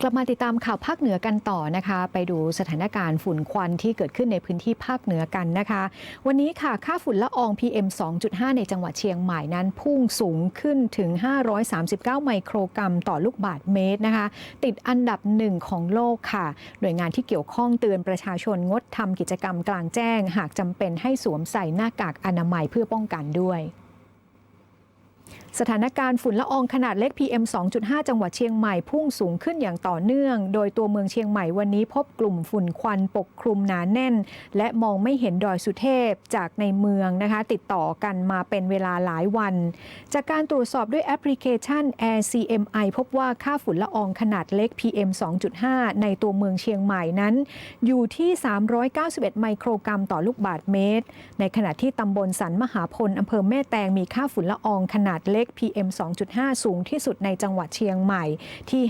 กลับมาติดตามข่าวภาคเหนือกันต่อนะคะ ไปดูสถานการณ์ฝุ่นควันที่เกิดขึ้นในพื้นที่ภาคเหนือกันนะคะ วันนี้ค่ะค่าฝุ่นละออง PM 2.5 ในจังหวัดเชียงใหม่นั้นพุ่งสูงขึ้นถึง 539 ไมโครกรัมต่อลูกบาศก์เมตรนะคะ ติดอันดับหนึ่งของโลกค่ะ หน่วยงานที่เกี่ยวข้องเตือนประชาชนงดทำกิจกรรมกลางแจ้ง หากจำเป็นให้สวมใส่หน้ากากอนามัยเพื่อป้องกันด้วย สถานการณ์ฝุ่นละอองขนาดเล็ก PM 2.5 จังหวัดเชียงใหม่พุ่งสูงขึ้นอย่างต่อเนื่อง โดยตัวเมืองเชียงใหม่วันนี้พบกลุ่มฝุ่นควันปกคลุมหนาแน่น และมองไม่เห็นดอยสุเทพจากในเมืองนะคะ ติดต่อกันมาเป็นเวลาหลายวัน จากการตรวจสอบด้วยแอปพลิเคชัน Air CMI พบว่าค่าฝุ่นละอองขนาดเล็ก PM 2.5 ในตัวเมืองเชียงใหม่นั้น อยู่ที่ 391 ไมโครกรัมต่อลูกบาศก์เมตร ในขณะที่ตำบลสันมหาพลอำเภอแม่แตงมีค่าฝุ่นละอองขนาดเล็ก PM 2.5 สูงที่สุดในจังหวัดเชียงใหม่ที่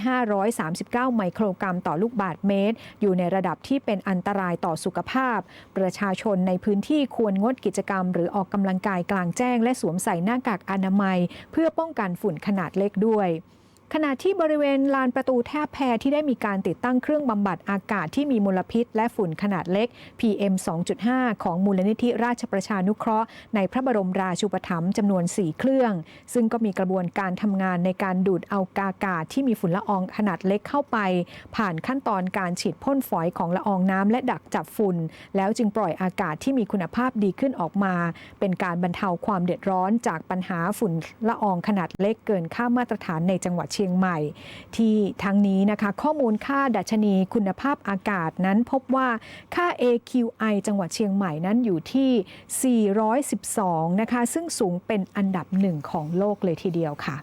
539 ไมโครกรัมต่อลูกบาศก์เมตร อยู่ในระดับที่เป็นอันตรายต่อสุขภาพ ประชาชนในพื้นที่ควรงดกิจกรรม หรือออกกำลังกายกลางแจ้ง และสวมใส่หน้ากากอนามัย เพื่อป้องกันฝุ่นขนาดเล็กด้วย ขณะที่บริเวณลานประตูแทบแพรที่ได้มีการติดตั้งเครื่องบำบัดอากาศที่มีมลพิษ และฝุ่นขนาดเล็ก PM 2.5 ของมูลนิธิราชประชานุเคราะห์ในพระบรมราชูปถัมภ์จำนวน 4 เครื่อง ซึ่งก็มีกระบวนการทำงานในการดูดเอากากาศที่มีฝุ่นละอองขนาดเล็กเข้าไป ผ่านขั้นตอนการฉีดพ่นฝอยของละอองน้ำและดักจับฝุ่น แล้วจึงปล่อยอากาศที่มีคุณภาพดีขึ้นออกมา เป็นการบรรเทาความเดือดร้อนจากปัญหาฝุ่นละอองขนาดเล็กเกินค่ามาตรฐานในจังหวัดชียงใหม่ ที่ทั้งนี้นะคะข้อมูลค่าดัชนีคุณภาพอากาศนั้นพบว่าค่า AQI จังหวัดเชียงใหม่นั้นอยู่ที่ 412 นะคะ ซึ่งสูงเป็นอันดับหนึ่งของโลกเลยทีเดียวค่ะ